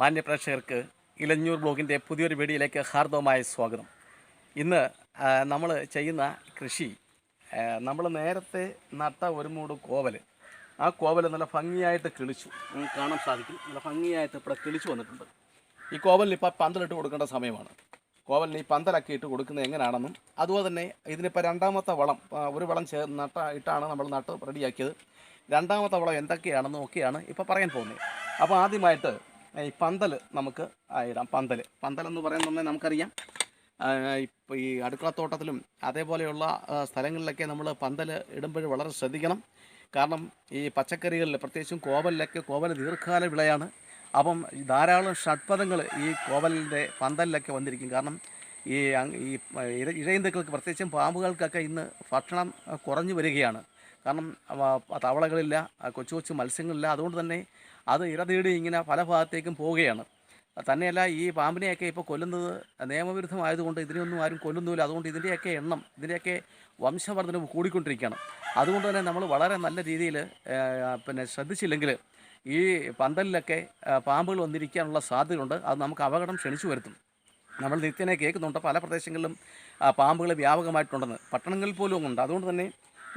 മാന്യ പ്രേക്ഷകർക്ക് ഇലഞ്ഞൂർ ബ്ലോഗിന്റെ പുതിയൊരു വീഡിയോയിലേക്ക് ഹാർദവമായ സ്വാഗതം. ഇന്ന് നമ്മൾ ചെയ്യുന്ന കൃഷി നമ്മൾ നേരത്തെ നട്ട ഒരു മൂട് കോവൽ ആ കോവൽ നല്ല ഭംഗിയായിട്ട് കിളിച്ചു. കാണാൻ സാധിക്കും. നല്ല ഭംഗിയായിട്ട് ഇവിടെ കിളിച്ചു വന്നിട്ടുണ്ട്. ഈ കോവലിന് ഇപ്പോൾ പന്തലിട്ട് കൊടുക്കേണ്ട സമയമാണ്. കോവലിന് ഈ പന്തലൊക്കെ ഇട്ട് കൊടുക്കുന്നത് എങ്ങനെയാണെന്നും അതുപോലെ തന്നെ ഇതിനിപ്പോൾ രണ്ടാമത്തെ വളം ഒരു വളം ചേർ നട്ട ഇട്ടാണ് നമ്മൾ നട്ട് റെഡിയാക്കിയത്. രണ്ടാമത്തെ വളം എന്തൊക്കെയാണെന്നും ഒക്കെയാണ് ഇപ്പോൾ പറയാൻ പോകുന്നത്. അപ്പോൾ ആദ്യമായിട്ട് ഈ പന്തൽ നമുക്ക് ഇടാം. പന്തൽ. പന്തൽ എന്ന് പറയുന്നത് നമുക്കറിയാം. ഇപ്പോൾ ഈ അടുക്കളത്തോട്ടത്തിലും അതേപോലെയുള്ള സ്ഥലങ്ങളിലൊക്കെ നമ്മൾ പന്തൽ ഇടുമ്പോൾ വളരെ ശ്രദ്ധിക്കണം. കാരണം ഈ പച്ചക്കറികളിൽ പ്രത്യേകിച്ചും കോവലിലൊക്കെ കോവൽ ദീർഘകാല വിളയാണ്. അപ്പം ധാരാളം ഷഡ്പഥങ്ങൾ ഈ കോവലിന്റെ പന്തലിലൊക്കെ വന്നിരിക്കും. കാരണം ഈ ഈ ഇഴയന്തുക്കൾക്ക് പ്രത്യേകിച്ചും പാമ്പുകൾക്കൊക്കെ ഇന്ന് ഭക്ഷണം കുറഞ്ഞു വരികയാണ്. കാരണം തവളകളില്ല കൊച്ചു കൊച്ചു മത്സ്യങ്ങളില്ല. അതുകൊണ്ട് തന്നെ അത് ഇര തേടി ഇങ്ങനെ പല ഭാഗത്തേക്കും പോവുകയാണ്. തന്നെയല്ല ഈ പാമ്പിനെയൊക്കെ ഇപ്പോൾ കൊല്ലുന്നത് നിയമവിരുദ്ധമായതുകൊണ്ട് ഇതിനെയൊന്നും ആരും കൊല്ലുന്നില്ല അതുകൊണ്ട് ഇതിന്റെയൊക്കെ എണ്ണം ഇതിന്റെയൊക്കെ വംശവർദ്ധനവ് കൂടിക്കൊണ്ടിരിക്കുകയാണ്. അതുകൊണ്ട് തന്നെ നമ്മൾ വളരെ നല്ല രീതിയിൽ പിന്നെ ശ്രദ്ധിച്ചില്ലെങ്കിൽ ഈ പന്തലിലൊക്കെ പാമ്പുകൾ വന്നിരിക്കാനുള്ള സാധ്യതയുണ്ട്. അത് നമുക്ക് അപകടം ക്ഷണിച്ചു വരുത്തും. നമ്മൾ നിത്യനെ കേൾക്കുന്നുണ്ട്. പല പ്രദേശങ്ങളിലും പാമ്പുകൾ വ്യാപകമായിട്ടുണ്ടെന്ന്. പട്ടണങ്ങളിൽ പോലും ഉണ്ട്. അതുകൊണ്ട് തന്നെ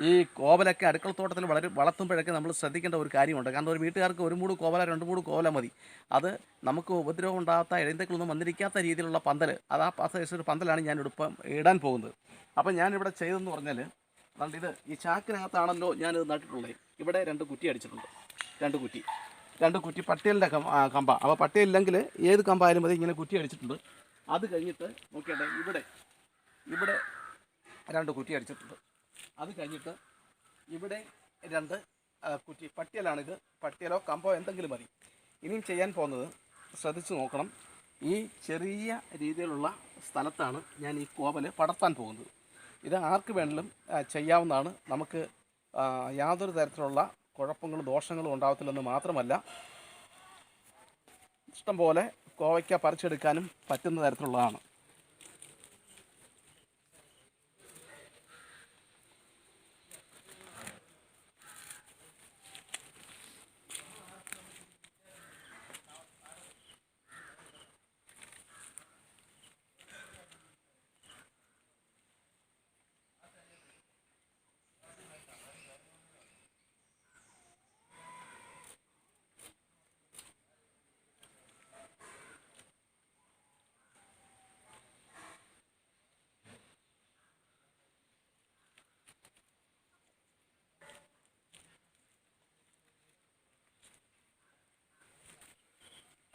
ഈ കോവലൊക്കെ അടുക്കളത്തോട്ടത്തിൽ വളരെ വളർത്തുമ്പോഴൊക്കെ നമ്മൾ ശ്രദ്ധിക്കേണ്ട ഒരു കാര്യമുണ്ട്. കാരണം ഒരു വീട്ടുകാർക്ക് ഒരു മൂട് കോവല രണ്ട് മൂട് കോവല മതി. അത് നമുക്ക് ഉപദ്രവം ഉണ്ടാകാത്ത എഴുന്തക്കളൊന്നും വന്നിരിക്കാത്ത രീതിയിലുള്ള പന്തൽ അത് ആ ഒരു പന്തലാണ് ഞാൻ ഇപ്പം ഇടാൻ പോകുന്നത്. അപ്പം ഞാനിവിടെ ചെയ്തെന്ന് പറഞ്ഞാൽ അതുകൊണ്ട് ഇത് ഈ ചാക്കിനകത്താണല്ലോ ഞാനിത് നട്ടിട്ടുള്ളത്. ഇവിടെ രണ്ട് കുറ്റി അടിച്ചിട്ടുണ്ട്. രണ്ട് കുറ്റി. രണ്ട് കുറ്റി പട്ടിയലിന്റെ കമ്പ. അപ്പോൾ പട്ടിയലില്ലെങ്കിൽ ഏത് കമ്പായാലും മതി. ഇങ്ങനെ കുറ്റി അടിച്ചിട്ടുണ്ട്. അത് കഴിഞ്ഞിട്ട് നോക്കിയാട്ടെ ഇവിടെ ഇവിടെ രണ്ട് കുറ്റി അടിച്ചിട്ടുണ്ട്. അത് കഴിഞ്ഞിട്ട് ഇവിടെ രണ്ട് കുറ്റി. പട്ടിയലാണിത്. പട്ടിയലോ കമ്പോ എന്തെങ്കിലും മതി. ഇനിയും ചെയ്യാൻ പോകുന്നത് ശ്രദ്ധിച്ചു നോക്കണം. ഈ ചെറിയ രീതിയിലുള്ള സ്ഥലത്താണ് ഞാൻ ഈ കോവൽ പടർത്താൻ പോകുന്നത്. ഇത് ആർക്ക് വേണമെങ്കിലും ചെയ്യാവുന്നതാണ്. നമുക്ക് യാതൊരു തരത്തിലുള്ള കുഴപ്പങ്ങളും ദോഷങ്ങളും ഉണ്ടാകത്തില്ലെന്ന് മാത്രമല്ല ഇഷ്ടംപോലെ കോവയ്ക്ക പറിച്ചെടുക്കാനും പറ്റുന്ന തരത്തിലുള്ളതാണ്.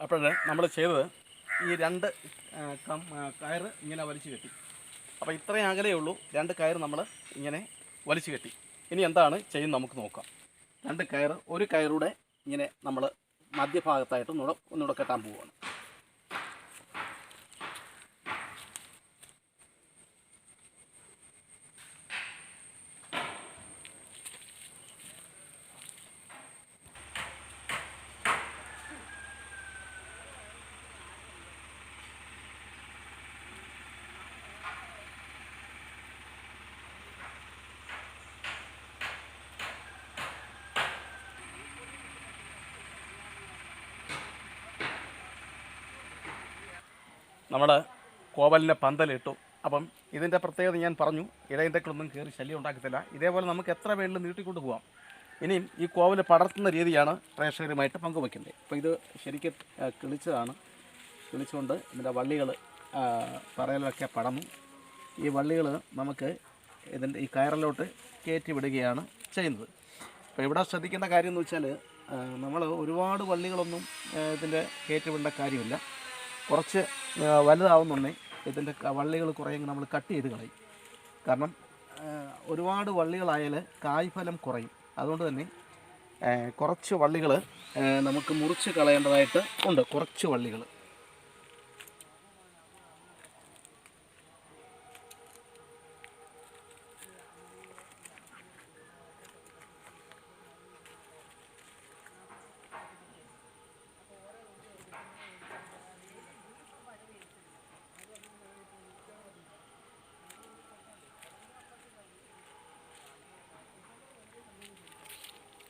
അപ്പോൾ നമ്മൾ ചെയ്തത് ഈ രണ്ട് കയർ ഇങ്ങനെ വലിച്ചു കെട്ടി. അപ്പോൾ ഇത്രയും അകലേ ഉള്ളൂ. രണ്ട് കയർ നമ്മൾ ഇങ്ങനെ വലിച്ചു കെട്ടി. ഇനി എന്താണ് ചെയ്യുന്നത് നമുക്ക് നോക്കാം. രണ്ട് കയർ ഒരു കയറൂടെ ഇങ്ങനെ നമ്മൾ മധ്യഭാഗത്തായിട്ട് ഒന്നുകൂടെ കെട്ടാൻ പോവുകയാണ്. നമ്മൾ കോവലിന്റെ പന്തലിട്ടു. അപ്പം ഇതിന്റെ പ്രത്യേകത ഞാൻ പറഞ്ഞു ഇടയിന്റെക്കളൊന്നും കയറി ശല്യം ഉണ്ടാക്കത്തില്ല. ഇതേപോലെ നമുക്ക് എത്ര വേണമെങ്കിലും നീട്ടിക്കൊണ്ട് പോകാം ഇനിയും ഈ കോവൽ പടർത്തുന്ന രീതിയാണ് പ്രേക്ഷകരുമായിട്ട് പങ്കുവയ്ക്കുന്നത്. അപ്പോൾ ഇത് ശരിക്കും കിളിച്ചതാണ്. കിളിച്ചുകൊണ്ട് ഇതിന്റെ വള്ളികൾ പറയലൊക്കെ പടന്നു ഈ വള്ളികൾ നമുക്ക് ഇതിന്റെ ഈ കയറിലോട്ട് കയറ്റി വിടുകയാണ് ചെയ്യുന്നത്. അപ്പോൾ ഇവിടെ ശ്രദ്ധിക്കേണ്ട കാര്യം എന്ന് വെച്ചാൽ നമ്മൾ ഒരുപാട് വള്ളികളൊന്നും ഇതിന്റെ കയറ്റി വിടേണ്ട കാര്യമില്ല. കുറച്ച് വലുതാവുന്നുണ്ടെങ്കിൽ ഇതിന്റെ വള്ളികൾ കുറേ നമ്മൾ കട്ട് ചെയ്ത് കളയും. കാരണം ഒരുപാട് വള്ളികളായാൽ കായ്ഫലം കുറയും. അതുകൊണ്ട് തന്നെ കുറച്ച് വള്ളികൾ നമുക്ക് മുറിച്ച് കളയേണ്ടതായിട്ട് ഉണ്ട്. കുറച്ച് വള്ളികൾ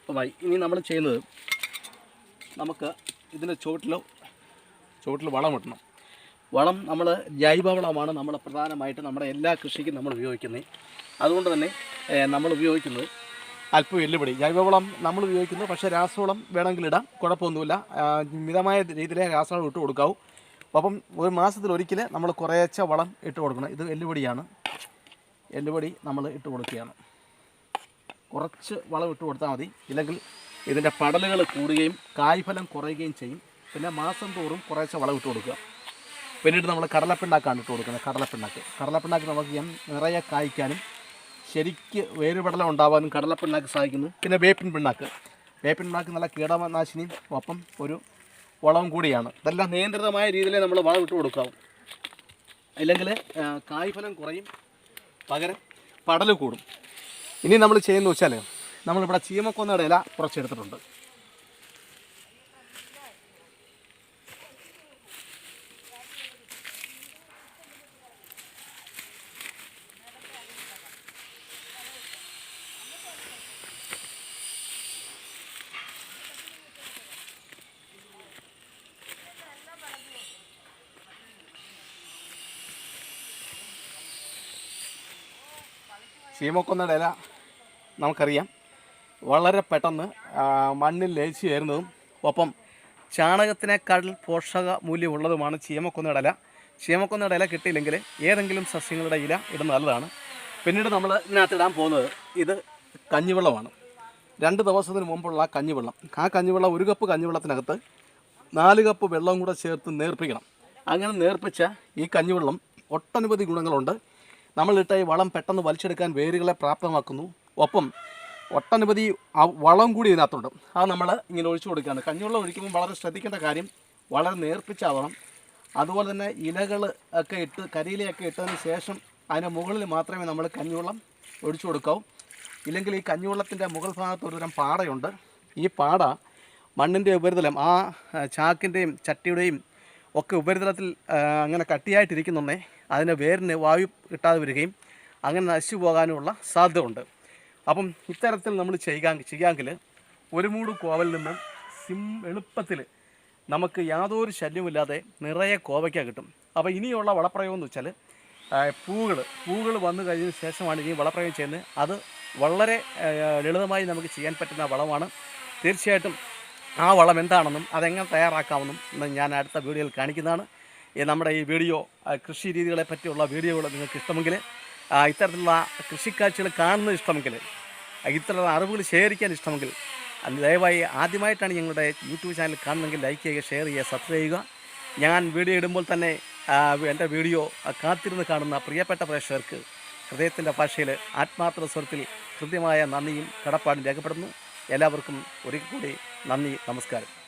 അപ്പോൾ ഇനി നമ്മൾ ചെയ്യുന്നത് നമുക്ക് ഇതിന്റെ ചുവട്ടിലോ ചുവട്ടിൽ വളം ഇടണം. വളം നമ്മൾ ജൈവവളമാണ് നമ്മൾ പ്രധാനമായിട്ട് നമ്മുടെ എല്ലാ കൃഷിക്കും നമ്മൾ ഉപയോഗിക്കുന്നത്. അതുകൊണ്ട് തന്നെ നമ്മൾ ഉപയോഗിക്കുന്നത് അല്പം എല്ലുപൊടി ജൈവവളം നമ്മൾ ഉപയോഗിക്കുന്നു പക്ഷേ രാസവളം വേണമെങ്കിൽ ഇടാം കുഴപ്പമൊന്നുമില്ല. മിതമായ രീതിയിലെ രാസവളം ഇട്ട് കൊടുക്കാവൂ. അപ്പം ഒരു മാസത്തിൽ ഒരിക്കൽ നമ്മൾ കുറേച്ച വളം ഇട്ട് കൊടുക്കണം. ഇത് എല്ലുപൊടിയാണ് എല്ലുപൊടി നമ്മൾ ഇട്ട് കൊടുക്കുകയാണ്. കുറച്ച് വളം ഇട്ട് കൊടുത്താൽ മതി. ഇല്ലെങ്കിൽ ഇതിന്റെ പടലുകൾ കൂടുകയും കായ്ഫലം കുറയുകയും ചെയ്യും. പിന്നെ മാസം തോറും കുറേശ്ശെ വളം ഇട്ട് കൊടുക്കുക. പിന്നീട് നമ്മൾ കടലപ്പിണ്ണാക്കാണ് ഇട്ട് കൊടുക്കുന്നത് കടലപ്പിണ്ണാക്ക്. കടലപ്പിണ്ണാക്ക് നമുക്ക് നിറയെ കായ്ക്കാനും ശരിക്ക് വേരുപടലം ഉണ്ടാവാനും കടലപ്പിണ്ണാക്ക് സഹായിക്കുന്നു. പിന്നെ വേപ്പിൻ പിണ്ണാക്ക് വേപ്പിൻ പിണ്ണാക്ക് നല്ല കീടനാശിനിയും ഒപ്പം ഒരു വളവും കൂടിയാണ്. ഇതെല്ലാം നിയന്ത്രിതമായ രീതിയിൽ നമ്മൾ വളം ഇട്ട് കൊടുക്കാവും. ഇല്ലെങ്കിൽ കായ്ഫലം കുറയും പകരം പടൽ കൂടും. ഇനി നമ്മൾ ചെയ്യുന്ന വെച്ചാൽ നമ്മളിവിടെ ചീമക്കൊന്നയുടെ ഇല കുറച്ചെടുത്തിട്ടുണ്ട്. ചീമക്കൊന്നയുടെ നമുക്കറിയാം. വളരെ പെട്ടെന്ന് മണ്ണിൽ ലയിച്ചു ചേരുന്നതും ഒപ്പം ചാണകത്തിനേക്കാൾ പോഷക മൂല്യമുള്ളതുമാണ് ചീമക്കൊന്നയുടെ ഇല. കിട്ടിയില്ലെങ്കിൽ ഏതെങ്കിലും സസ്യങ്ങളുടെ ഇല ഇടുന്ന നല്ലതാണ്. പിന്നീട് നമ്മൾ ഇതിനകത്ത് ഇടാൻ പോകുന്നത് ഇത് കഞ്ഞിവെള്ളമാണ്. രണ്ട് ദിവസത്തിന് മുമ്പുള്ള കഞ്ഞിവെള്ളം. ആ കഞ്ഞിവെള്ളം ഒരു കപ്പ് കഞ്ഞിവെള്ളത്തിനകത്ത് നാല് കപ്പ് വെള്ളം കൂടെ ചേർത്ത് നേർപ്പിക്കണം. അങ്ങനെ നേർപ്പിച്ച ഈ കഞ്ഞിവെള്ളം ഒട്ടനവധി ഗുണങ്ങളുണ്ട്. നമ്മളിട്ട ഈ വളം പെട്ടെന്ന് വലിച്ചെടുക്കാൻ വേരുകളെ പ്രാപ്തമാക്കുന്നു. ഒപ്പം ഒട്ടനവധി വളം കൂടി ഇതിനകത്തുണ്ട്. അത് നമ്മൾ ഇങ്ങനെ ഒഴിച്ചു കൊടുക്കുകയാണ്. കഞ്ഞിവെള്ളം ഒഴിക്കുമ്പോൾ വളരെ ശ്രദ്ധിക്കേണ്ട കാര്യം വളരെ നേർപ്പിച്ചാവണം. അതുപോലെ തന്നെ ഇലകൾ ഒക്കെ ഇട്ട് കരിയിലയൊക്കെ ഇട്ടതിന് ശേഷം അതിന്റെ മുകളിൽ മാത്രമേ നമ്മൾ കഞ്ഞിവെള്ളം ഒഴിച്ചു കൊടുക്കാവൂ. ഇല്ലെങ്കിൽ ഈ കഞ്ഞിവെള്ളത്തിന്റെ മുകൾ ഭാഗത്ത് ഒരുതരം പാടയുണ്ട്. ഈ പാട മണ്ണിന്റെ ഉപരിതലം ആ ചാക്കിന്റെയും ചട്ടിയുടെയും ഒക്കെ ഉപരിതലത്തിൽ അങ്ങനെ കട്ടിയായിട്ടിരിക്കുന്നുണ്ടേ അതിന്റെ വേരിന് വായു കിട്ടാതെ വരികയും അങ്ങനെ നശിച്ചു പോകാനുമുള്ള സാധ്യത ഉണ്ട് അപ്പം ഇത്തരത്തിൽ നമ്മൾ ചെയ്യാൻ ചെയ്യാമെങ്കിൽ ഒരു മൂട് കോവൽ നിന്ന് സിം എളുപ്പത്തിൽ നമുക്ക് യാതൊരു ശല്യമില്ലാതെ നിറയെ കോവയ്ക്ക കിട്ടും. അപ്പോൾ ഇനിയുള്ള വളപ്രയോഗം എന്ന് വെച്ചാൽ പൂകൾ പൂകൾ വന്നു കഴിഞ്ഞ ശേഷമാണ് ഇനി വളപ്രയോഗം ചെയ്യുന്നത്. അത് വളരെ ലളിതമായി നമുക്ക് ചെയ്യാൻ പറ്റുന്ന വളമാണ്. തീർച്ചയായിട്ടും ആ വളം എന്താണെന്നും അതെങ്ങനെ തയ്യാറാക്കാമെന്നും ഞാൻ അടുത്ത വീഡിയോയിൽ കാണിക്കുന്നതാണ്. നമ്മുടെ ഈ വീഡിയോ കൃഷി രീതികളെ പറ്റിയുള്ള വീഡിയോകൾ നിങ്ങൾക്ക് ഇഷ്ടമെങ്കിൽ ഇത്തരത്തിലുള്ള കൃഷിക്കാഴ്ചകൾ കാണുന്നത് ഇഷ്ടമെങ്കിൽ ഇത്തരത്തിലുള്ള അറിവുകൾ ശേഖരിക്കാൻ ഇഷ്ടമെങ്കിൽ ദയവായി ആദ്യമായിട്ടാണ് ഞങ്ങളുടെ യൂട്യൂബ് ചാനൽ കാണുന്നതെങ്കിൽ ലൈക്ക് ചെയ്യുക ഷെയർ ചെയ്യുക സബ്സ്ക്രൈബ് ചെയ്യുക. ഞാൻ വീഡിയോ ഇടുമ്പോൾ തന്നെ എന്റെ വീഡിയോ കാത്തിരുന്ന് കാണുന്ന പ്രിയപ്പെട്ട പ്രേക്ഷകർക്ക് ഹൃദയത്തിന്റെ ഭാഷയിൽ ആത്മാർത്ഥ സ്വരത്തിൽ കൃത്യമായ നന്ദിയും കടപ്പാടും രേഖപ്പെടുന്നു എല്ലാവർക്കും ഒരിക്കൽ കൂടി നന്ദി നമസ്കാരം.